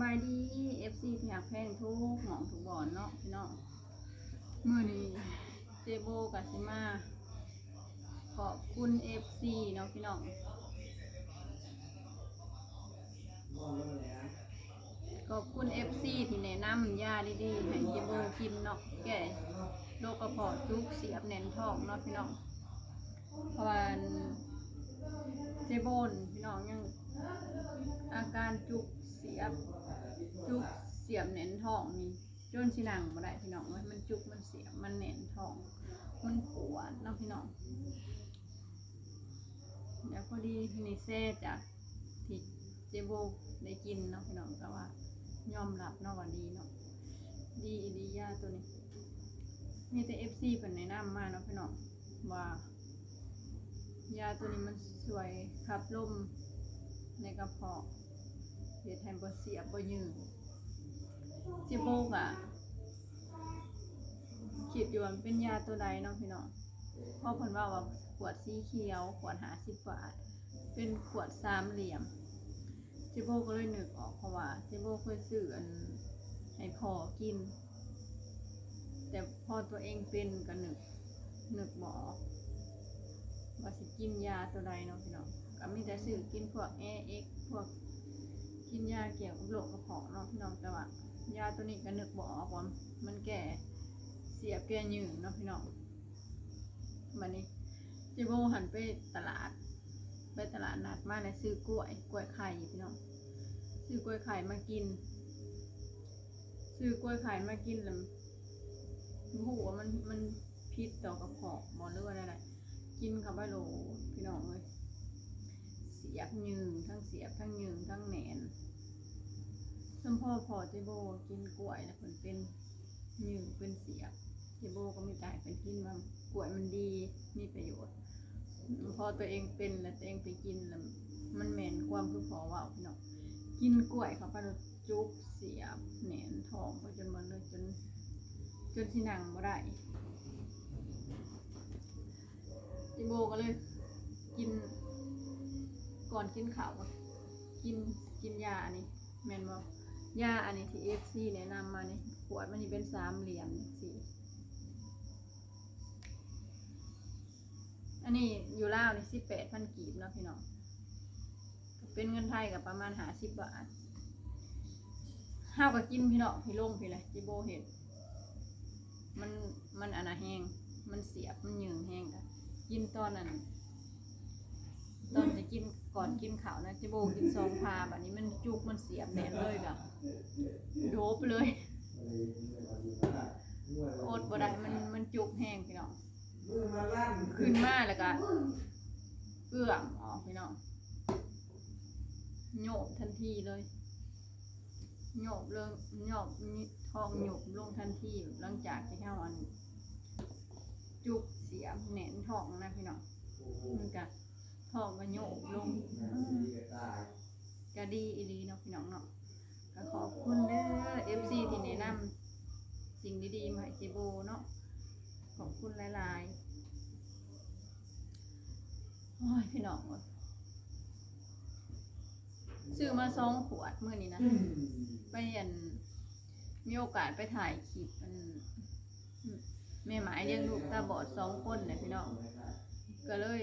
บายดี FC ที่หักแพงทุกหมองทุกบ่อนเนาะพี่น้องเมื้อนี้เจโบกับซิมาขอบคุณ FC เนาะพี่น้องขอบคุณ FC ที่แนะนำยาดีๆให้เจโบกินเนาะแก้โรคกระเพาะจุกเสียบแน่นท้องเนาะพี่น้องเพราะว่าเจโบนพี่น้องยังอาการจุกเสียบ จุกเสียบแหน่นท้องนี่จนสินังบ่ได้พี่น้องเว้ยมันจุกมันเสียบมันแหน่นท้อง มันปวดเนาะพี่น้องเดี๋ยวพอดีพี่นิเซ่จากที่เจโบได้กินเนาะพี่น้องแต่ว่ายอมรับเนาะว่าดีเนาะดีอีดียาตัวนี้มีแต่เอฟซีเป็นแนะนำมาเนาะพี่น้องว่ายาตัวนี้มันสวยขับลมในกระเพาะ ฮ็ดให้บ่เสียบบ่ยืดเจโบกอะคิดอยู่ว่ามันเป็นยาตัวใดเนาะพี่น้องเพราะเพิ่นว่าว่าขวดสีเขียว ขวด50บาท เป็นขวดสามเหลี่ยมเจโบก็เลยนึกออกเพราะว่าเจโบเคยซื้ออันให้พ่อกิน แต่พอตัวเองเป็นก็นึกนึกบ่อว่าสิกินยาตัวใดเนาะพี่น้องก็มีแต่ซื้อกินพวก AX พวก กินยาเกี่ยวกับโรคกระเพาะเนาะพี่น้องแต่ว่ายาตัวนี้ก็นึกบอกว่ามันแก่เสียบแก่ยืงเนาะพี่น้องวันนี้เจิโบหันไปตลาด ไปตลาดนัดมาเลยซื้อกล้วยกล้วยไข่พี่น้องซื้อกล้วยไข่มากิน ซื้อกล้วยไข่มากินแล้วโอ้โหว่ามันมันพิษต่อกระเพาะบอหรือว่าอะไรกินกับไปโหลพี่น้องเลย ยบยืงทั้งเสียบทั้งยืงทั้งแหนนสมพ่อพอเจโบกินกล้วยแล้วผลเป็นยืงเป็นเสียบเจโบก็ไม่ได้ไปกินบากล้วยมันดีมีประโยชน์ พอตัวเองเป็นแล้วตัวเองไปกินแล้วมันเหม็นความคือพอว่าพี่น้องกินกล้วยเขาไปล้วจุกเสียบแหนนทองไปจนหมันเลยจนจนที่นั่งบ่ได้จิโบก็เลยกิน ก่อนกินข้าวกินกินยาอันนี้แมนบอกยาอันนี้ที่เอฟซีแนะนำมานี่ขวดมันนี่เป็นสามเหลี่ยมสี่อันนี้อยู่ล่าวนี่สิบแปดพันกีบเนาะพี่น้องเป็นเงินไทยกับประมาณหาสิบบาทห้าวก็กินพี่น้องพี่ลงพี่เลยจิโบเห็นมันมันอันนะแห้งมันเสียบมันยืงแห้งกันกินตอนนั้น ตอนจะกินก่อนกินข้าวนะเจะโบกินซองพาแบบนี้มันจุกมันเสียบแน่นเลยกะโดบเลยอดบ่ได้มันมันจุกแห้งพี่น้องขึ้นมาแล้วก็เอื้อมออกพี่น้องโยบทันทีเลยโยบเรื่องโยบทองโยบลงทันทีหลังจากที่เท่าอันจุกเสียบแหนนทองนะพี่น้องมันกะทองก็โยกลงก็ดีอีดีเนาะพี่น้องเนาะก็ขอบคุณเด้อ FC ที่แนะนำสิ่งดีๆมาให้เจโบเนาะขอบคุณหลายๆโอ้ยพี่น้องเอ้ยซื้อมาสองขวดเมื่อนี้นะไปอันมีโอกาสไปถ่ายคลิปอันแม่หมายเลี้ยงลูกตาบอดสองคนเนี่ยพี่น้องก็เลย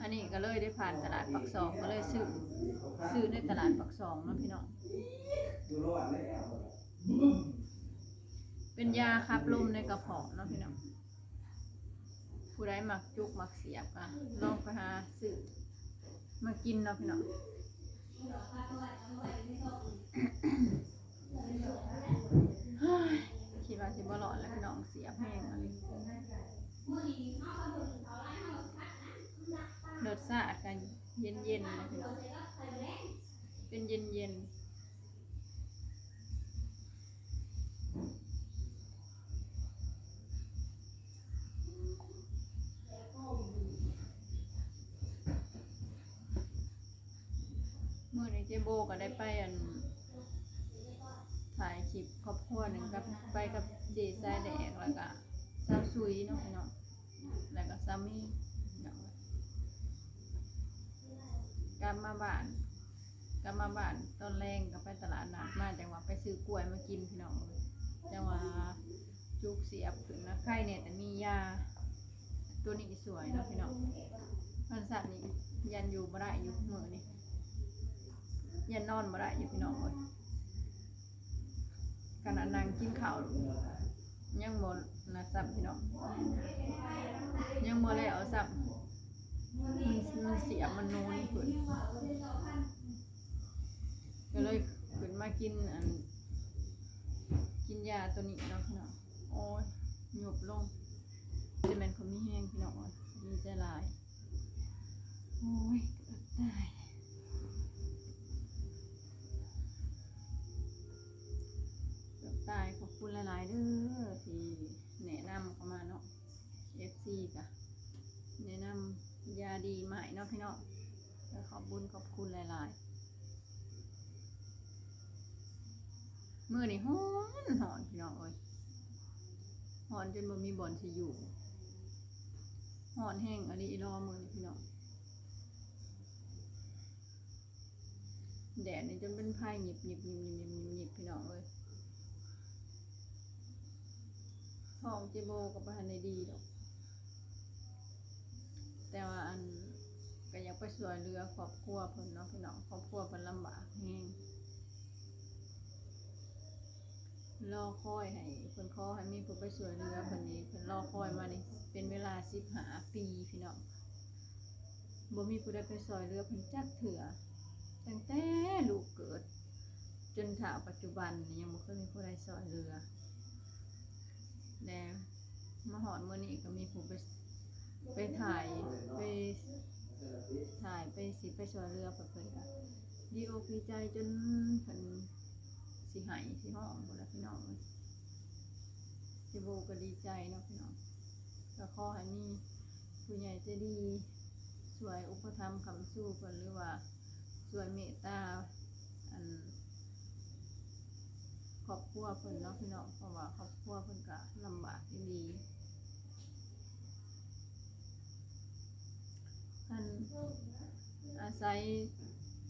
อันนี้ก็เลยได้ผ่านตลาดปักซองก็เลยซื้อซื้อในตลาดปักซองเนาะพี่น้องเป็นยาคับลมในกระเพาะเนาะพี่น้องผู้ใดมักจุกมักเสียบอะลองไปหาซื้อมากินเนาะพี่น้องคิดว่าสิบ่หลอดแล้วพี่น้องเสียบแห้งอะไรร สชาติกันเย็นเย็นนะพี่น้อเป็นเย็นเย็นเมื่อนี้เจโบก็ได้ไปอันถ่ายคลิปครอบครัวหนึ่งกับไปกับเจสายแดงแล้วก็ซาวซุยเนาะพี่น้องแล้วก็ซามี่ กลับมาบ้านกลับมาบ้านตอนแรงก็ไปตลาดนัดมาจังหวะไปซื้อกล้วยมากินพี่น้องจังหวะจุกเสียบถึงนะไข่เนี่ยแต่มียา ตัวนี้สวยเนาะพี่น้องมันสัตว์นี่ยันอยู่บ่ได้อยู่มือนี่ยันนอนบ่ได้อยู่พี่น้องเลยขณะนางกินข้าวยังบ่นะสับพี่น้องยังบ่แล้วสับ มันมันเสียมันนูนขึ้นก็เลยขึ้นมากินอัน กินยาตัวนี้เนาะพี่น้องโอ้ยหยุบลงจะเป็นคนมีแห้งพี่น้องอะดีใจหลาย โอ้ยเกือบตายเกือบตายขอบคุณหลายๆเด้อที่แนะนำเข้ามาเนาะ FC กะแนะนำ ยาดีใหม่เนาะพี่น้องก็ขอบบุญขอบคุณหลายๆมือนี่ฮ้อนหอนพี่น้องเอ้ยหอนจนบ่มีบ่อนสิอยู่หอนแห้งอันนี้รอมือนี่พี่น้องแดดนี่จนเป็นไพ่หยิบหยิบหยิบหยิบหยิบหยิบหยิบพี่น้องเลยทองเจโบกับบ้านในดีดอก แต่ว่าอันก็อยากไปสวยเรือครอบครัวเพิ่นเนาะพี่น้องครอบครัวเพิ่นลำบากแห้งรอคอยให้เพิ่นขอให้มีผู้ไปสวยเรือเพิ่นนี้เพิ่นรอคอยมานี่เป็นเวลาสิบหาปีพี่น้องบ่มีผู้ใดไปสวยเรือเพิ่นจักเถื่อตั้งแต่ลูกเกิด จนถ่าปัจจุบันนี่ยังบ่เคยมีผู้ใดสอนเรือแล้วมาหอดมื้อนี้ก็มีผู้ไป ไปถ่ายไปถ่ายไปสิไปสอเรือเพิ่นก็ดีอกดีใจจนเพิ่นสิหายสิห้องบ่ล่ะพี่น้องเอ้ยสิโบก็ดีใจเนาะพี่น้องก็ขอให้มีผู้ใหญ่ใจดีช่วยอุปถัมภ์คำสู้เพิ่นหรือว่าส่วนเมตตาอันครอบครัวเพิ่นเนาะพี่น้องเพราะว่าครอบครัวเพิ่นก็ลำบากอีหลี อาศัย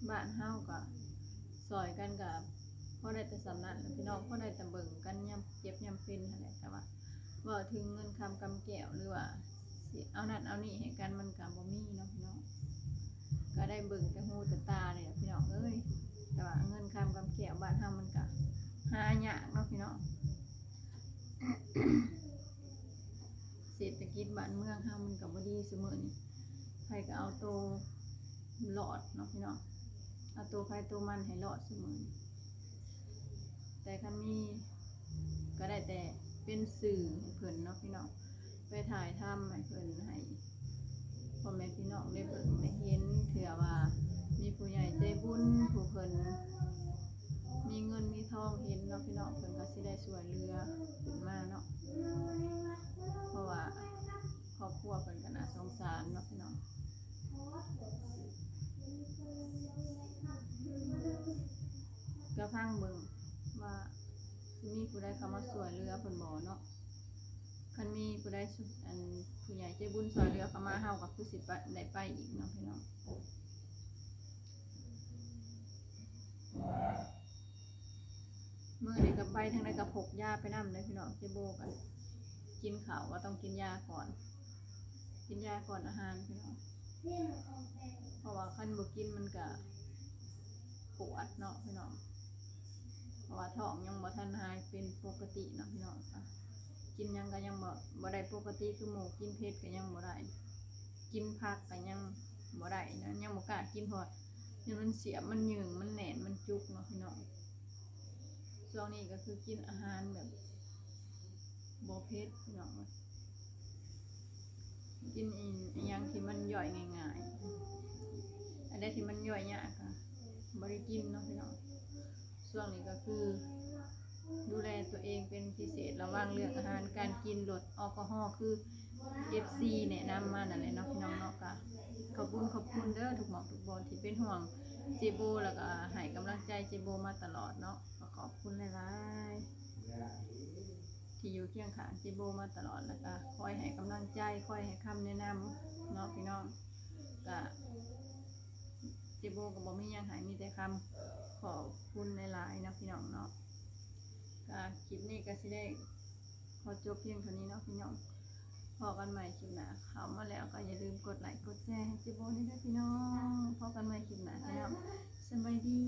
บ้านเฮาก็ซอยกันกับพ่อได้แต่สำนักพี่น้องพ่อได้แต่เบิ่งกันยามเจ็บยามเป็นนั่นแต่ว่าเว่าถึงเงินคำกำแก้วหรือว่าเอานั่นเอานี่ให้กันมันก็บ่มีเนาะพี่น้องก็ได้เบิ่งแต่หูแต่ตาเนี่ยพี่น้องเอ้ยแต่ว่าเงินคำกำเกี่ยวบ้านเฮามันก็หายากเนาะพี่น้องเศรษฐกิจบ้านเมืองเฮามันก็บ่ดีเสมอนี่ ใครก็เอาโตวหลอดเนาะพี่น้องเอาตัวใครตัวมันให้หลอดเสมอแต่คันมีก็ได้แต่เป็นสื่อให้เพิ่นเนาะพี่น้องไปถ่ายทำให้เพิ่นให้พ่อแม่พี่น้องได้เบิ่งได้เห็นเถื่อว่ามีผู้ใหญ่ใจบุญผู้เพิ่นมีเงินมีทองเห็นเนาะพี่น้องเพิ่นก็สิได้ช่วยเหลือขึ้นมาเนาะ ก็ฟังเบิ่งว่าสิมีผู้ใดเข้ามาช่วยเหลือเพิ่นบ่เนาะคันมีผู้ใดสุดอันผู้ใหญ่ใจบุญสอนเรือเข้ามาเฮากับผู้สิไปได้ไปอีกเนาะพี่น้องมื่อนี้กับไปทางใดกับพกยาไปนำเลยพี่น้องเจโบกัน กินข้าวว่าต้องกินยาก่อน กินยาก่อนอาหารพี่น้องเพราะว่าคันบกินมันก็ปวดเนาะพี่น้อง ท้องยังบ่ทันหายเป็นปกติเนาะพี่น้องค่ะกินยังก็ยังบ่บ่ได้ปกติคือหมูกินเผ็ดก็ยังบ่ได้กินผักก็ยังบ่ได้นะยังบ่กล้ากินเพราะว่าเดี๋ยวมันเสียมันหยึงมันแหนนมันจุกเนาะพี่น้องช่วงนี้ก็คือกินอาหารแบบบ่เผ็ดพี่น้องกินอีอหยังที่มันย่อยง่ายๆอันใดที่มันย่อยยากก็บ่ได้กินเนาะพี่น้อง ช่วงนี้ก็คือ ดูแลตัวเองเป็นพิเศษระวังเรื่องอาหารการกินลดแอลกอฮอล์คือ FC แนะนำมานั่นแหละเนาะพี่น้องเนาะก็ขอบคุณขอบคุณเด้อทุกหมองทุกบอลที่เป็นห่วงเจโบแล้วก็ให้กำลังใจเจโบมาตลอดเนาะก็ขอบคุณหลายๆที่อยู่เคียงข้างเจโบมาตลอดแล้วก็คอยให้กำลังใจคอยให้คำแนะนำเนาะพี่น้องก็เจโบก็บ่มีหยังหายมีแต่คำ คุณในหลายๆนะพี่น้องเนาะก็คลิปนี้ก็สิได้พอจบเพียงเท่านี้เนาะพี่น้องพอกันใหม่คลิปหน้าเข้ามาแล้วก็อย่าลืมกดไลค์กดแชร์เจ๊โบนี่ด้วยพี่น้องพอกันใหม่คลิปหน้าแล้วสบายดี